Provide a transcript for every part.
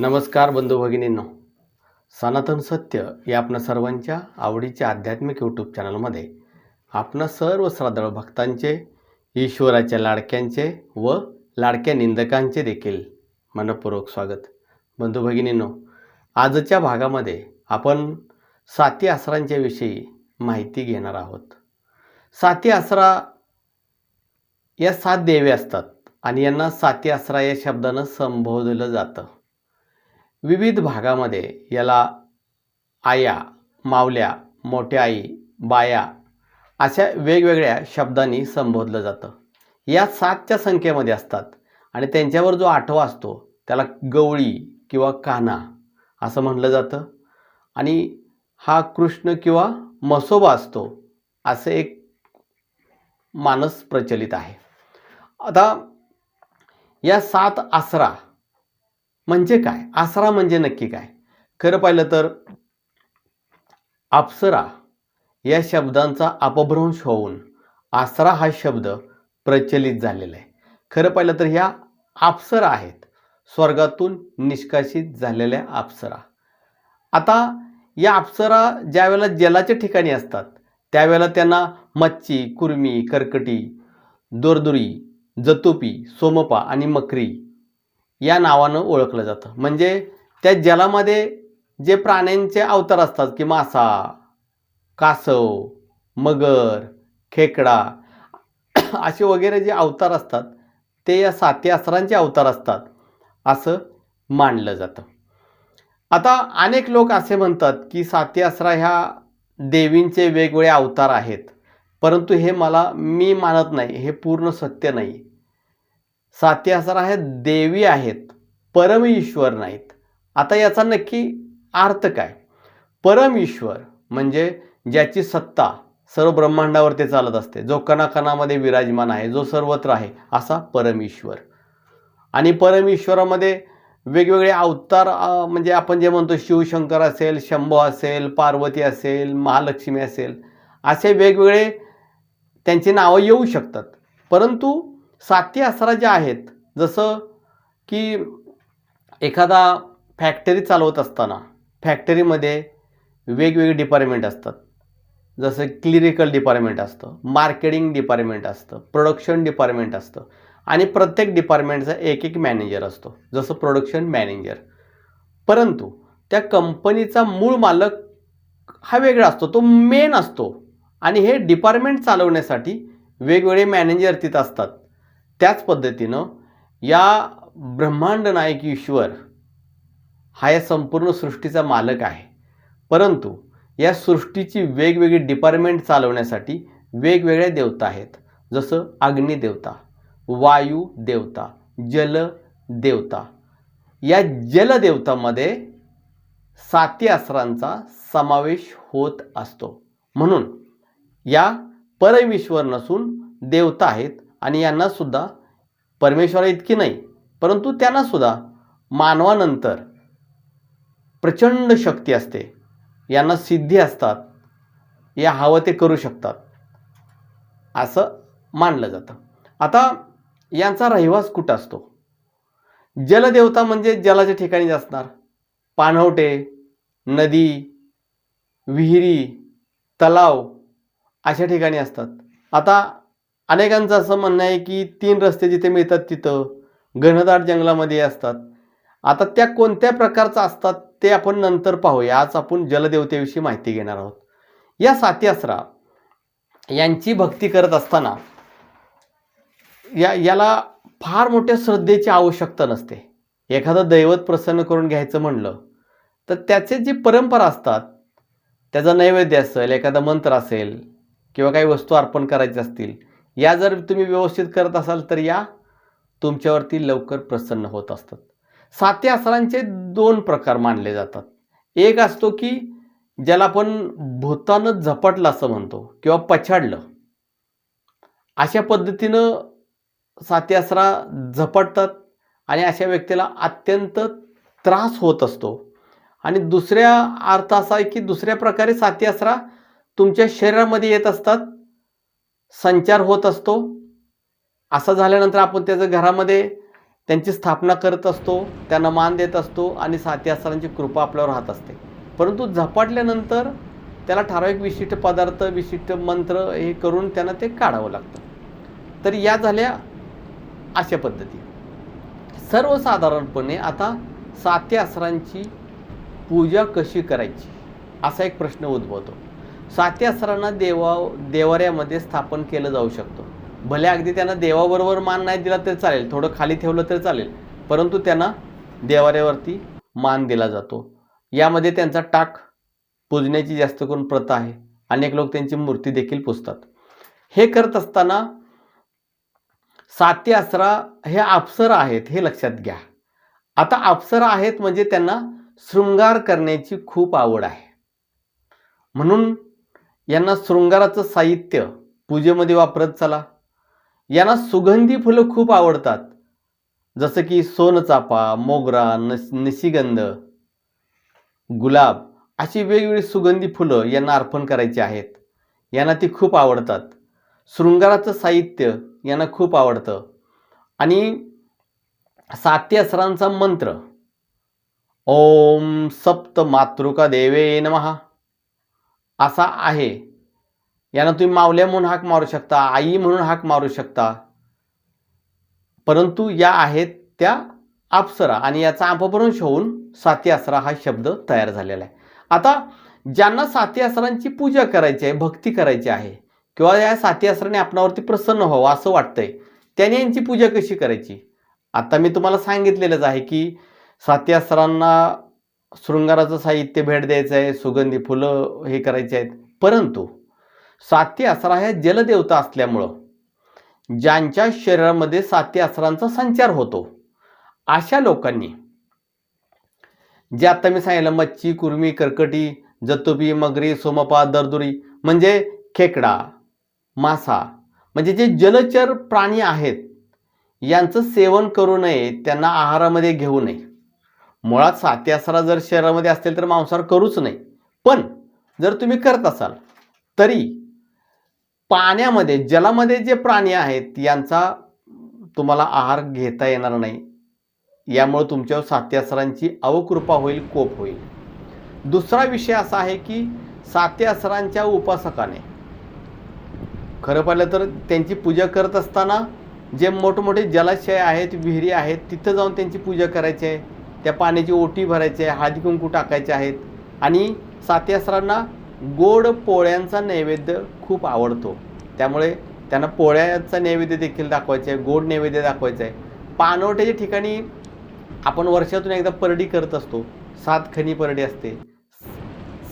नमस्कार बंधू भगिनींनो. सनातन सत्य या आपणा सर्वांच्या आवडीच्या आध्यात्मिक यूट्यूब चॅनलमध्ये आपणा सर्व श्रद्धाळू भक्तांचे ईश्वराच्या लाडक्यांचे व लाडक्या निंदकांचे देखील मनपूर्वक स्वागत. बंधू भगिनींनो आजच्या भागामध्ये आपण साती आसरांच्या विषयी माहिती घेणार आहोत. साती आसरा या सात देवे असतात आणि यांना साती आसरा या शब्दानं संबोधलं जातं. विविध भागामध्ये याला आया मावल्या मोठ्या आई बाया अशा वेगवेगळ्या शब्दांनी संबोधलं जातं. या सातच्या संख्येमध्ये असतात आणि त्यांच्यावर जो आठवा असतो त्याला गवळी किंवा कान्हा असं म्हटलं जातं. आणि हा कृष्ण किंवा मसोबा असतो असं एक मानस प्रचलित आहे. आता या सात आसरा म्हणजे काय? आसरा म्हणजे नक्की काय? खरं पाहिलं तर अप्सरा या शब्दांचा अपभ्रंश होऊन आसरा हा शब्द प्रचलित झालेला आहे. खरं पाहिलं तर ह्या अप्सरा आहेत. स्वर्गातून निष्कासित झालेल्या अप्सरा. आता या अप्सरा ज्यावेळेला जलाच्या ठिकाणी असतात त्यावेळेला त्यांना मच्छी कुर्मी कर्कटी दोरदुरी जतोपी सोमपा आणि मकरी या नावानं ओळखलं जातं. म्हणजे त्या जलामध्ये जे प्राण्यांचे अवतार असतात की मासा कासव मगर खेकडा असे वगैरे जे अवतार असतात ते या साती अस्त्रांचे अवतार असतात असं मानलं जातं. आता अनेक लोक असे म्हणतात की साती आसरा ह्या देवींचे वेगवेगळे अवतार आहेत. परंतु हे मला मी मानत नाही हे पूर्ण सत्य नाही. साती आसरा आहेत देवी आहेत परम ईश्वर नाहीत. आता याचा नक्की अर्थ काय? परम ईश्वर म्हणजे ज्याची सत्ता सर्व ब्रह्मांडावरती चालत असते जो कणाकणामध्ये विराजमान आहे जो सर्वत्र आहे असा परमेश्वर. आणि परमेश्वरामध्ये वेगवेगळे अवतार म्हणजे आपण जे म्हणतो शिवशंकर असेल शंभो असेल पार्वती असेल महालक्ष्मी असेल असे वेगवेगळे त्यांची नावं येऊ शकतात. परंतु साती आसरा ज्या आहेत जसं की एखादा फॅक्टरी चालवत असताना फॅक्टरीमध्ये वेगवेगळे डिपार्टमेंट असतात. जसं क्लिनिकल डिपार्टमेंट असतं मार्केटिंग डिपार्टमेंट असतं प्रोडक्शन डिपार्टमेंट असतं आणि प्रत्येक डिपार्टमेंटचा एक एक मॅनेजर असतो जसं प्रोडक्शन मॅनेजर परंतु त्या कंपनीचा मूळ मालक हा वेगळा असतो तो मेन असतो आणि हे डिपार्टमेंट चालवण्यासाठी वेगवेगळे मॅनेजर तिथं असतात. त्याच पद्धतीनं या ब्रह्मांड नायक ईश्वर हा या संपूर्ण सृष्टीचा मालक आहे. परंतु या सृष्टीची वेगवेगळी डिपार्टमेंट चालवण्यासाठी वेगवेगळ्या देवता आहेत. जसं अग्निदेवता वायू देवता जल देवता. या जलदेवतामध्ये साती आसरांचा समावेश होत असतो. म्हणून या परमेश्वर नसून देवता आहेत. आणि यांनासुद्धा परमेश्वरा इतकी नाही परंतु त्यांनासुद्धा मानवानंतर प्रचंड शक्ती असते. यांना सिद्धी असतात. या हवं ते करू शकतात. असं मानलं जातं. आता यांचा रहिवास कुठं असतो? जलदेवता म्हणजे जलाच्या ठिकाणीच असणार. पाणवटे नदी विहिरी तलाव अशा ठिकाणी असतात. आता अनेकांचं असं म्हणणं आहे की तीन रस्ते जिथे मिळतात तिथं घनदाट जंगलामध्ये असतात. आता त्या कोणत्या प्रकारचं असतात ते आपण नंतर पाहूया. आज आपण जलदेवतेविषयी माहिती घेणार आहोत. या साती यांची भक्ती करत असताना या याला फार मोठ्या श्रद्धेची आवश्यकता नसते. एखादं दैवत प्रसन्न करून घ्यायचं म्हणलं तर त्याचे जी परंपरा असतात त्याचा नैवेद्य असेल एखादा मंत्र असेल किंवा काही वस्तू अर्पण करायच्या असतील या जर तुम्ही व्यवस्थित करत असाल तर या तुमच्यावरती लवकर प्रसन्न होत असतात. साती आसरांचे दोन प्रकार मानले जातात. एक असतो की ज्याला आपण भूतानं झपटलं असं म्हणतो किंवा पछाडलं. अशा पद्धतीनं साती आसरा झपटतात आणि अशा व्यक्तीला अत्यंत त्रास होत असतो. आणि दुसऱ्या अर्थ असा आहे की दुसऱ्या प्रकारे साती आसरा तुमच्या शरीरामध्ये येत असतात. संचार होत असतो. असं झाल्यानंतर आपण त्याचं घरामध्ये त्यांची स्थापना करत असतो त्यांना मान देत असतो आणि साथी आसरांची कृपा आपल्यावर राहत असते. परंतु झपाटल्यानंतर त्याला ठराविक विशिष्ट पदार्थ विशिष्ट मंत्र हे करून त्यांना ते काढावं लागतं. तर या झाल्या अशा पद्धती. सर्वसाधारणपणे आता सात्या आसरांची पूजा कशी करायची? असा एक प्रश्न उद्भवतो. साती देवा देवाऱ्यामध्ये स्थापन केलं जाऊ शकतं. भले अगदी त्यांना देवाबरोबर मान नाही दिला तरी चालेल थोडं खाली ठेवलं तरी चालेल परंतु त्यांना देवाऱ्यावरती मान दिला जातो. यामध्ये त्यांचा टाक पूजण्याची जास्त करून प्रथा आहे. अनेक लोक त्यांची मूर्ती देखील पुजतात. हे करत असताना साती आसरा हे अप्सरा आहेत हे लक्षात घ्या. आता अप्सरा आहेत म्हणजे त्यांना शृंगार करण्याची खूप आवड आहे. म्हणून यांना शृंगाराचं साहित्य पूजेमध्ये वापरत चला. यांना सुगंधी फुलं खूप आवडतात. जसं की सोनचाफा मोगरा नस निशिगंध गुलाब अशी वेगवेगळी सुगंधी फुलं यांना अर्पण करायची आहेत. यांना ती खूप आवडतात. शृंगाराचं साहित्य यांना खूप आवडतं. आणि साती असरांचा मंत्र ओम सप्त मातृका देवे नमहा असा आहे. यांना तुम्ही मावल्या म्हणून हाक मारू शकता आई म्हणून हाक मारू शकता. परंतु या आहेत त्या अप्सरा आणि याचा अपभ्रंश होऊन साती आसरा हा शब्द तयार झालेला आहे. आता ज्यांना साती आसरांची पूजा करायची आहे भक्ती करायची आहे किंवा या साती आसराने आपणावरती प्रसन्न व्हावं असं वाटतंय त्याने यांची पूजा कशी करायची? आता मी तुम्हाला सांगितलेलंच आहे की साती आसरांना शृंगाराचं साहित्य भेट द्यायचं आहे सुगंधी फुलं हे करायचे आहेत. परंतु साती आसरा ह्या जलदेवता असल्यामुळं ज्यांच्या शरीरामध्ये साती आसरांचा संचार होतो अशा लोकांनी जे आता मी सांगितलं मच्छी कुर्मी कर्कटी जतुबी मगरी सोमपा दरदुरी म्हणजे खेकडा मासा म्हणजे जे जलचर प्राणी आहेत यांचं सेवन करू नये त्यांना आहारामध्ये घेऊ नये. मुळात साती आसरा जर शरीरामध्ये असतील तर मांसाहार करूच नाही. पण जर तुम्ही करत असाल तरी पाण्यामध्ये जलामध्ये जे प्राणी आहेत यांचा तुम्हाला आहार घेता येणार नाही. यामुळे तुमच्यावर सात्यासरांची अवकृपा होईल कोप होईल. दुसरा विषय असा आहे की सात्यासरांच्या उपासकाने खरं पाहिलं तर त्यांची पूजा करत असताना जे मोठमोठे जलाशय आहेत विहिरी आहेत तिथं जाऊन त्यांची पूजा करायची आहे. त्या पाण्याची ओटी भरायची आहे हळदी कुंकू टाकायचे आहेत. आणि सात्यासरांना गोड पोळ्यांचा नैवेद्य खूप आवडतो. त्यामुळे त्यांना पोळ्याचा नैवेद्य देखील दाखवायचं आहे गोड नैवेद्य दाखवायचं आहे. पानवट्याच्या ठिकाणी आपण वर्षातून एकदा परडी करत असतो. सात खनी परडी असते.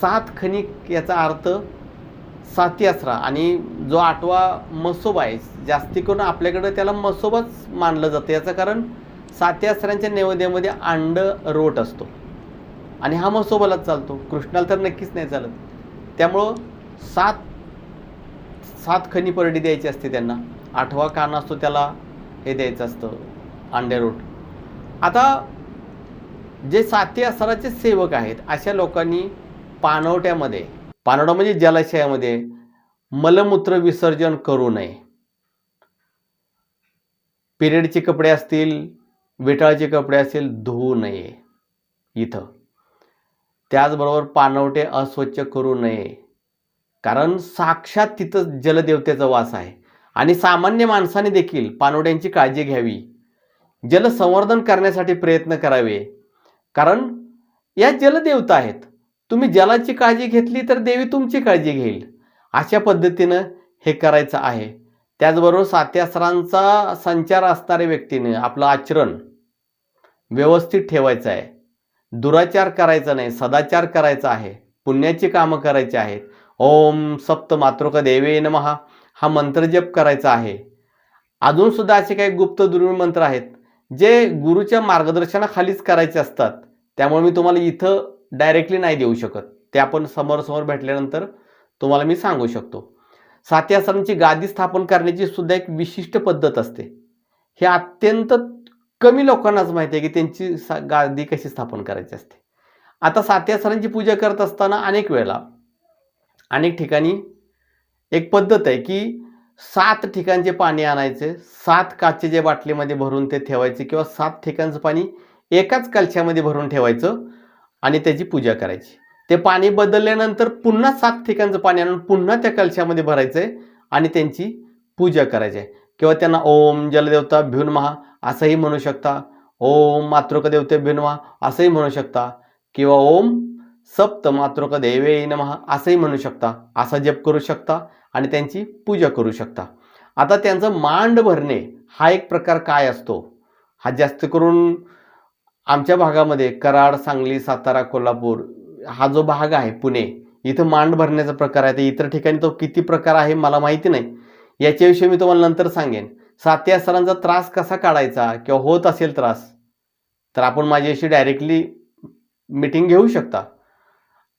सात खनी याचा अर्थ साती आसरा आणि जो आठवा मसोबा आहे जास्ती करून आपल्याकडं त्याला मसोबाच मानलं जातं. याचं कारण साती आसऱ्यांच्या नैवेद्यामध्ये अंड रोट असतो. आणि हा मसोबालाच चालतो. कृष्णाला तर नक्कीच नाही चालत. त्यामुळं सात सात खनी परडी द्यायची असते त्यांना. आठवा कान असतो त्याला हे द्यायचं असतं अंडे रोट. आता जे साती आसराचे सेवक आहेत अशा लोकांनी पानवट्यामध्ये पानवटा म्हणजे जलाशयामध्ये मलमूत्र विसर्जन करू नये. पिरियडचे कपडे असतील विटाळचे कपडे असेल धुवू नये. इथं. त्याचबरोबर पानवटे अस्वच्छ करू नये. कारण साक्षात तिथं जलदेवतेचा वास आहे. आणि सामान्य माणसाने देखील पानवट्यांची काळजी घ्यावी. जलसंवर्धन करण्यासाठी प्रयत्न करावे. कारण या जलदेवता आहेत. तुम्ही जलाची काळजी घेतली तर देवी तुमची काळजी घेईल. अशा पद्धतीनं हे करायचं आहे. त्याचबरोबर सात्यासरांचा संचार असणाऱ्या व्यक्तीने आपलं आचरण व्यवस्थित ठेवायचं आहे. दुराचार करायचा नाही सदाचार करायचा आहे पुण्याची कामं करायची आहेत. ओम सप्त मातृका देवे नमहा हा मंत्र जप करायचा आहे. अजूनसुद्धा असे काही गुप्त दुर्मिळ मंत्र आहेत जे गुरुच्या मार्गदर्शनाखालीच करायचे असतात. त्यामुळे मी तुम्हाला इथं डायरेक्टली नाही देऊ शकत. ते आपण समोरसमोर भेटल्यानंतर तुम्हाला मी सांगू शकतो. साती गादी स्थापन करण्याची सुद्धा एक विशिष्ट पद्धत असते. हे अत्यंत कमी लोकांनाच माहिती आहे की त्यांची सा गादी कशी स्थापन करायची असते. आता साती सरांची पूजा करत असताना अनेक वेळेला अनेक ठिकाणी एक पद्धत आहे की सात ठिकाणचे पाणी आणायचे सात काचेचे बाटलीमध्ये भरून ते ठेवायचे किंवा सात ठिकाणचं पाणी एकाच कलशामध्ये भरून ठेवायचं आणि त्याची पूजा करायची. ते पाणी बदलल्यानंतर पुन्हा सात ठिकाणचं पाणी आणून पुन्हा त्या कलशामध्ये भरायचं आहे आणि त्यांची पूजा करायची. आहे किंवा त्यांना ओम जलदेवता भिनमहा असंही म्हणू शकता. ओम मातृक देवते असंही म्हणू शकता. किंवा ओम सप्त मातृक देवे नमहा असंही म्हणू शकता. असा जप करू शकता आणि त्यांची पूजा करू शकता. आता त्यांचं मांड भरणे हा एक प्रकार काय असतो? हा जास्त करून आमच्या भागामध्ये कराड सांगली सातारा कोल्हापूर हा जो भाग आहे पुणे इथं मांड भरण्याचा प्रकार आहे. तर इतर ठिकाणी तो किती प्रकार आहे मला माहिती नाही. याच्याविषयी मी तुम्हाला नंतर सांगेन. साथी सरांचा त्रास कसा काढायचा किंवा होत असेल त्रास तर आपण माझ्याशी डायरेक्टली मीटिंग घेऊ शकता.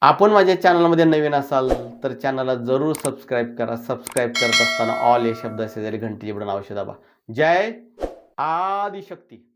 आपण माझ्या चॅनलमध्ये नवीन असाल तर चॅनलला जरूर सबस्क्राईब करा. सबस्क्राईब करत असताना ऑल हे शब्द असे जरी घंटी बटन अवश्य दाबा जय आदिशक्ती.